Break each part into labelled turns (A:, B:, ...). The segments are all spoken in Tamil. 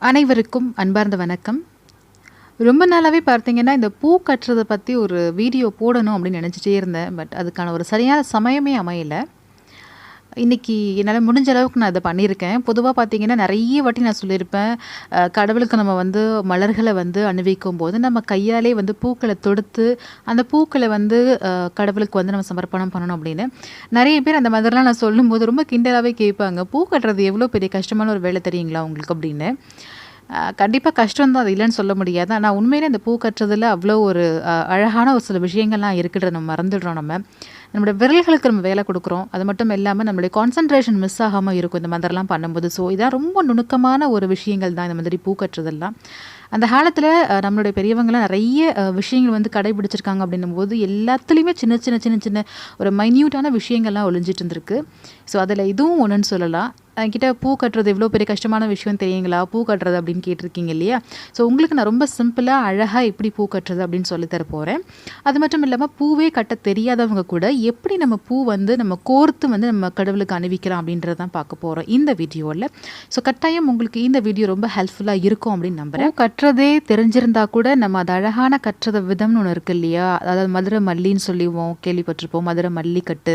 A: அனைவருக்கும் அன்பார்ந்த வணக்கம். ரொம்ப நாளாகவே பார்த்தீங்கன்னா இந்த பூ கட்டுறதை பற்றி ஒரு வீடியோ போடணும் அப்படின்னு நினச்சிட்டே இருந்தேன். பட் அதுக்கான ஒரு சரியான சமயமே அமையலை. இன்றைக்கி என்னால் முடிஞ்ச அளவுக்கு நான் இதை பண்ணியிருக்கேன். பொதுவாக பார்த்தீங்கன்னா நிறைய வாட்டி நான் சொல்லியிருப்பேன் கடவுளுக்கு நம்ம வந்து மலர்களை வந்து அணிவிக்கும் போது நம்ம கையாலே வந்து பூக்களை தொடுத்து அந்த பூக்களை வந்து கடவுளுக்கு வந்து நம்ம சமர்ப்பணம் பண்ணணும் அப்படின்னு. நிறைய பேர் அந்த மாதிரிலாம் நான் சொல்லும்போது ரொம்ப கிண்டலாகவே கேட்பாங்க. பூ கட்டுறது எவ்வளோ பெரிய கஷ்டமான ஒரு வேலை தெரியுங்களா உங்களுக்கு அப்படின்னு? கண்டிப்பாக கஷ்டம் தான். அது இல்லைன்னு சொல்ல முடியாது. ஆனால் உண்மையிலே அந்த பூ கட்டுறதுல அவ்வளோ ஒரு அழகான ஒரு சில விஷயங்கள்லாம் இருக்குன்றத நம்ம மறந்துடுறோம் நம்ம. நம்மளோட விரல்களுக்கு நம்ம வேலை கொடுக்குறோம். அது மட்டும் இல்லாமல் நம்மளுடைய கான்சன்ட்ரேஷன் மிஸ் ஆகாமல் இருக்கும். இந்த மாதிரிலாம் பண்ணும்போது. ஸோ இதான் ரொம்ப நுணுக்கமான ஒரு விஷயங்கள் தான் இந்த மாதிரி பூ கட்டுறதெல்லாம். அந்த காலத்தில் நம்மளுடைய பெரியவங்களாம் நிறைய விஷயங்கள் வந்து கடைபிடிச்சிருக்காங்க அப்படின்னும் போது எல்லாத்துலேயுமே சின்ன சின்ன சின்ன சின்ன ஒரு மைன்யூட்டான விஷயங்கள்லாம் ஒழிஞ்சிட்டு இருந்திருக்கு. ஸோ அதில் இதுவும் ஒன்றுன்னு சொல்லலாம். என்கிட்ட பூ கட்டுறது எவ்வளோ பெரிய கஷ்டமான விஷயம் தெரியுங்களா? பூ கட்டுறது அப்படின்னு கேட்டிருக்கீங்க இல்லையா? ஸோ உங்களுக்கு நான் ரொம்ப சிம்பிளாக அழகாக எப்படி பூ கட்டுறது அப்படின்னு சொல்லித்தர போகிறேன் அது மட்டும் இல்லாமல் பூவே கட்ட தெரியாதவங்க கூட எப்படி நம்ம பூ வந்து நம்ம கோர்த்து வந்து நம்ம கடவுளுக்கு அணிவிக்கிறோம் அப்படின்றத தான் பார்க்க போகிறோம் இந்த வீடியோவில் ஸோ கட்டாயம் உங்களுக்கு இந்த வீடியோ ரொம்ப ஹெல்ப்ஃபுல்லாக இருக்கும் அப்படின்னு நம்புகிறேன் கட்டுறதே தெரிஞ்சிருந்தா கூட நம்ம அது அழகான கட்டுறத விதம்னு ஒன்று இருக்குது இல்லையா? அதாவது மதுரை மல்லின்னு சொல்லிவோம் கேள்விப்பட்டிருப்போம். மதுரை மல்லிக்கட்டு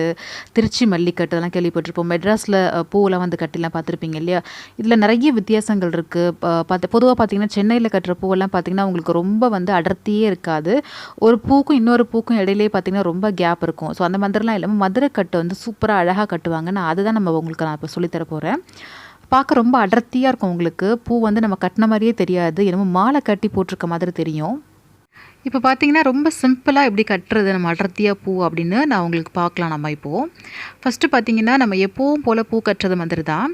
A: திருச்சி மல்லிக்கட்டு அதெல்லாம் கேள்விப்பட்டிருப்போம். மெட்ராஸில் பூவெல்லாம் வந்து கட்டிலாம் பார்த்துருப்பீங்க இல்லையா? இதில் நிறைய வித்தியாசங்கள் இருக்குது பார்த்து பொதுவாக பார்த்தீங்கன்னா சென்னையில் கட்டுற பூவெல்லாம் பார்த்தீங்கன்னா உங்களுக்கு ரொம்ப வந்து அடர்த்தியே இருக்காது. ஒரு பூக்கும் இன்னொரு பூக்கும் இடையிலே பார்த்தீங்கன்னா ரொம்ப கேப் இருக்கும். ஸோ அந்த மாதிரிலாம் இல்லாமல் மதுரை கட்டு வந்து சூப்பராக அழகாக கட்டுவாங்க. நான் அதுதான் நம்ம உங்களுக்கு நான் இப்போ சொல்லித்தர போகிறேன் பார்க்க ரொம்ப அடர்த்தியாக இருக்கும் உங்களுக்கு. பூ வந்து நம்ம கட்டின மாதிரியே தெரியாது. என்னமோ மாலை கட்டி போட்டிருக்க மாதிரி தெரியும். இப்போ பார்த்தீங்கன்னா ரொம்ப சிம்பிளாக எப்படி கட்டுறது? நம்ம அடர்த்தியாக பூ அப்படின்னு நான் உங்களுக்கு பார்க்கலாம் நம்ம இப்போது ஃபஸ்ட்டு பார்த்தீங்கன்னா நம்ம எப்போவும் போல் பூ கட்டுறது மாதிரி தான்.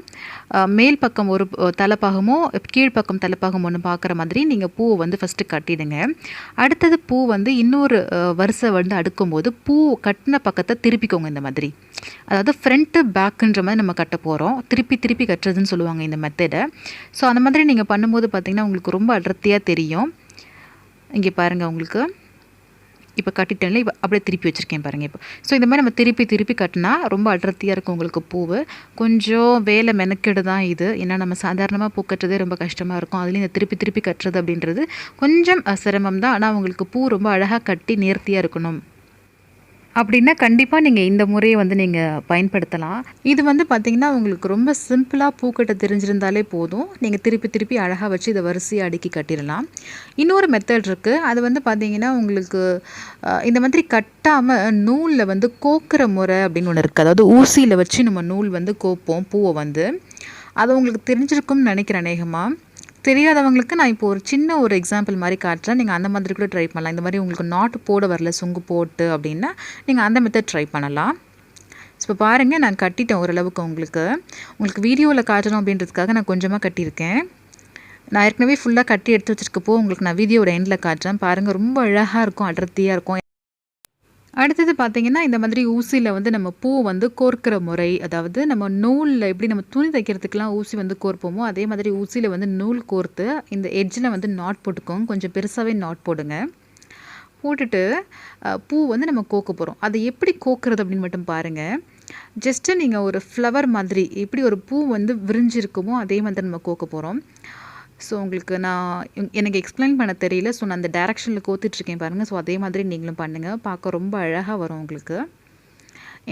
A: மேல் பக்கம் ஒரு அஹ், தலைப்பாகமோ கீழ்ப்பக்கம் தலைப்பாகம் ஒன்று பார்க்குற மாதிரி நீங்கள் பூவை வந்து ஃபஸ்ட்டு கட்டிடுங்க. அடுத்தது பூ வந்து இன்னொரு வரிசை வந்து அடுக்கும்போது பூ கட்டின பக்கத்தை திருப்பிக்கோங்க இந்த மாதிரி. அதாவது ஃப்ரண்ட்டு பேக்குன்ற மாதிரி நம்ம கட்ட போகிறோம் திருப்பி திருப்பி கட்டுறதுன்னு சொல்லுவாங்க இந்த மெத்தடை ஸோ அந்த மாதிரி நீங்கள் பண்ணும்போது பார்த்தீங்கன்னா உங்களுக்கு ரொம்ப அடர்த்தியாக தெரியும். இங்கே பாருங்கள் உங்களுக்கு. இப்போ கட்டிட்டேன்ல இப்போ அப்படியே திருப்பி வச்சுருக்கேன் பாருங்கள் இப்போ. ஸோ இந்த மாதிரி நம்ம திருப்பி திருப்பி கட்டினா ரொம்ப அடர்த்தியாக இருக்கும் உங்களுக்கு பூவு. கொஞ்சம் வேலை மெனக்கெடு தான் இது. ஏன்னா நம்ம சாதாரணமாக பூ கட்டுறதே ரொம்ப கஷ்டமாக இருக்கும். அதுலேயும் இந்த திருப்பி திருப்பி கட்டுறது அப்படின்றது கொஞ்சம் சிரமம் தான். ஆனால் உங்களுக்கு பூ ரொம்ப அழகாக கட்டி நேர்த்தியாக இருக்கணும். அப்படின்னா கண்டிப்பாக நீங்கள் இந்த முறையை வந்து நீங்கள் பயன்படுத்தலாம். இது வந்து பார்த்திங்கன்னா உங்களுக்கு ரொம்ப சிம்பிளாக பூக்கட்ட தெரிஞ்சிருந்தாலே போதும். நீங்கள் திருப்பி திருப்பி அழகாக வச்சு இதை வரிசையாக அடுக்கி கட்டிடலாம். இன்னொரு மெத்தட் இருக்குது அது வந்து பார்த்திங்கன்னா உங்களுக்கு இந்த மாதிரி கட்டாமல் நூலில் வந்து கோக்குற முறை அப்படின்னு ஒன்று இருக்குது அதாவது ஊசியில் வச்சு நம்ம நூல் வந்து கோப்போம் பூவை வந்து. அது உங்களுக்கு தெரிஞ்சிருக்கும்னு நினைக்கிறேன் அநேகமாக தெரியாதவங்களுக்கு நான் இப்போ ஒரு சின்ன ஒரு எக்ஸாம்பிள் மாதிரி காட்டுறேன். நீங்கள் அந்த மாதிரி கூட ட்ரை பண்ணலாம். இந்த மாதிரி உங்களுக்கு நாட்டு போட வரல சுங்கு போட்டு அப்படின்னா நீங்கள் அந்த மெத்தட் ட்ரை பண்ணலாம். ஸோ இப்போ பாருங்கள் நான் கட்டிட்டேன் ஓரளவுக்கு உங்களுக்கு. உங்களுக்கு வீடியோவில் காட்டணும் அப்படின்றதுக்காக நான் கொஞ்சமாக கட்டியிருக்கேன். நான் ஏற்கனவே ஃபுல்லாக கட்டி எடுத்து வச்சிருக்கப்போ உங்களுக்கு நான் வீடியோட எண்டில் காட்டுறேன். பாருங்கள் ரொம்ப அழகாக இருக்கும் அடர்த்தியாக இருக்கும். அடுத்தது பார்த்தீங்கன்னா இந்த மாதிரி ஊசியில் வந்து நம்ம பூ வந்து கோர்க்கிற முறை அதாவது நம்ம நூலில் எப்படி நம்ம துணி தைக்கிறதுக்கெலாம் ஊசி வந்து கோர்ப்போமோ அதே மாதிரி ஊசியில் வந்து நூல் கோர்த்து இந்த எட்ஜில் வந்து நாட் போட்டுக்கோங்க. கொஞ்சம் பெருசாகவே நாட் போடுங்க. போட்டுட்டு பூ வந்து நம்ம கோக்க போகிறோம் அதை எப்படி கோக்கிறது அப்படின்னு மட்டும் பாருங்கள் ஜஸ்ட்டு நீங்கள் ஒரு ஃப்ளவர் மாதிரி எப்படி ஒரு பூ வந்து விரிஞ்சிருக்குமோ அதே மாதிரி நம்ம கோக்க போகிறோம் ஸோ உங்களுக்கு நான் எனக்கு எக்ஸ்பிளைன் பண்ண தெரியல. ஸோ நான் அந்த டேரக்ஷனில் கோத்துட்ருக்கேன் பாருங்கள் ஸோ அதே மாதிரி நீங்களும் பண்ணுங்கள் பார்க்க ரொம்ப அழகாக வரும் உங்களுக்கு.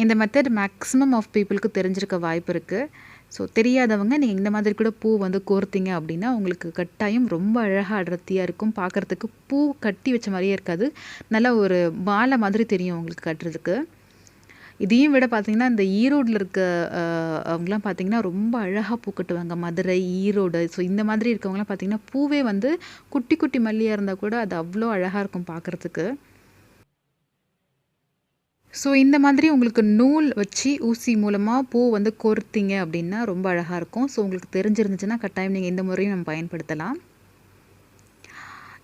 A: இந்த மெத்தட் மேக்ஸிமம் ஆஃப் பீப்புளுக்கு தெரிஞ்சிருக்க வாய்ப்பு இருக்குது ஸோ தெரியாதவங்க நீங்கள் இந்த மாதிரி கூட பூ வந்து கோர்த்திங்க அப்படின்னா உங்களுக்கு கட்டாயம் ரொம்ப அழகாக அடர்த்தியாக இருக்கும். பார்க்குறதுக்கு பூ கட்டி வச்ச மாதிரியே இருக்காது. நல்ல ஒரு மாலை மாதிரி தெரியும் உங்களுக்கு கட்டுறதுக்கு. இதையும் விட பார்த்தீங்கன்னா இந்த ஈரோடில் இருக்க அஹ், பார்த்திங்கன்னா பார்த்தீங்கன்னா ரொம்ப அழகாக பூ கட்டுவாங்க. மதுரை ஈரோடு. ஸோ இந்த மாதிரி இருக்கவங்கலாம் பார்த்தீங்கன்னா பூவே வந்து குட்டி குட்டி மல்லியாக இருந்தால் கூட அது அவ்வளோ அழகாக இருக்கும் பார்க்குறதுக்கு. ஸோ இந்த மாதிரி உங்களுக்கு நூல் வச்சு ஊசி மூலமாக பூ வந்து கோர்த்திங்க அப்படின்னா ரொம்ப அழகாக இருக்கும். ஸோ உங்களுக்கு தெரிஞ்சிருந்துச்சுன்னா கட்டாயம் நீங்கள் இந்த முறையும் நம்ம பயன்படுத்தலாம்.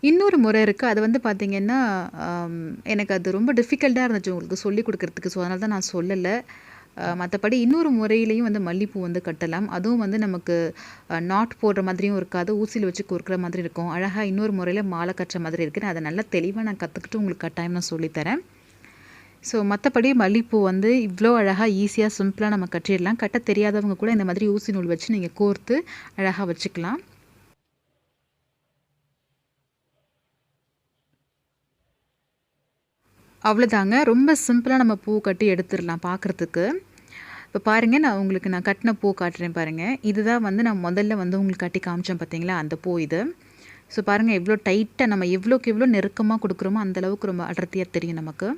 A: இன்னொரு முறை இருக்குது அது வந்து பார்த்திங்கன்னா எனக்கு அது ரொம்ப டிஃபிகல்ட்டாக இருந்துச்சு உங்களுக்கு சொல்லி கொடுக்குறதுக்கு. ஸோ அதனால தான் நான் சொல்லலை. மற்றபடி இன்னொரு முறையிலையும் வந்து மல்லிப்பூ வந்து கட்டலாம். அதுவும் வந்து நமக்கு நாட் போடுற மாதிரியும் இருக்காது. ஊசியில் வச்சு கொடுக்குற மாதிரி இருக்கும். அழகாக இன்னொரு முறையில் மாலை கட்டுற மாதிரி இருக்குது அதை நல்லா தெளிவாக நான் கற்றுக்கிட்டு உங்களுக்கு கட்டாயம் நான் சொல்லித்தரேன். ஸோ மற்றபடி மல்லிப்பூ வந்து இவ்வளோ அழகாக ஈஸியாக சிம்பிளாக நம்ம கட்டிடலாம். கட்ட தெரியாதவங்க கூட இந்த மாதிரி ஊசி நூல் வச்சு நீங்கள் கோர்த்து அழகாக வச்சுக்கலாம். அவ்வளோதாங்க ரொம்ப சிம்பிளாக நம்ம பூ கட்டி எடுத்துடலாம் பார்க்குறதுக்கு இப்போ பாருங்கள் நான் உங்களுக்கு நான் கட்டின பூ காட்டுறேன் பாருங்கள் இதுதான் வந்து நான் முதல்ல வந்து உங்களுக்கு கட்டி காமிச்சேன் பார்த்தீங்களா அந்த பூ இது. ஸோ பாருங்கள் எவ்வளோ டைட்டாக நம்ம எவ்வளோக்கு எவ்வளோ நெருக்கமாக கொடுக்குறோமோ அந்தளவுக்கு ரொம்ப அடர்த்தியாக தெரியும் நமக்கு.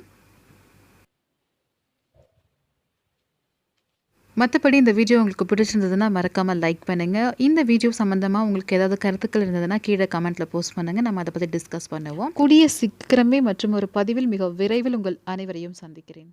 A: மற்றபடி இந்த வீடியோ உங்களுக்கு பிடிச்சிருந்ததுன்னா மறக்காமல் லைக் பண்ணுங்கள் இந்த வீடியோ சம்மந்தமாக உங்களுக்கு ஏதாவது கருத்துக்கள் இருந்ததுன்னா கீழே கமெண்ட்டில் போஸ்ட் பண்ணுங்கள் நம்ம அதை பற்றி டிஸ்கஸ் பண்ணுவோம். கூடிய சீக்கிரமே மற்றும் ஒரு பதிவில் மிக விரைவில் உங்கள் அனைவரையும் சந்திக்கிறேன்.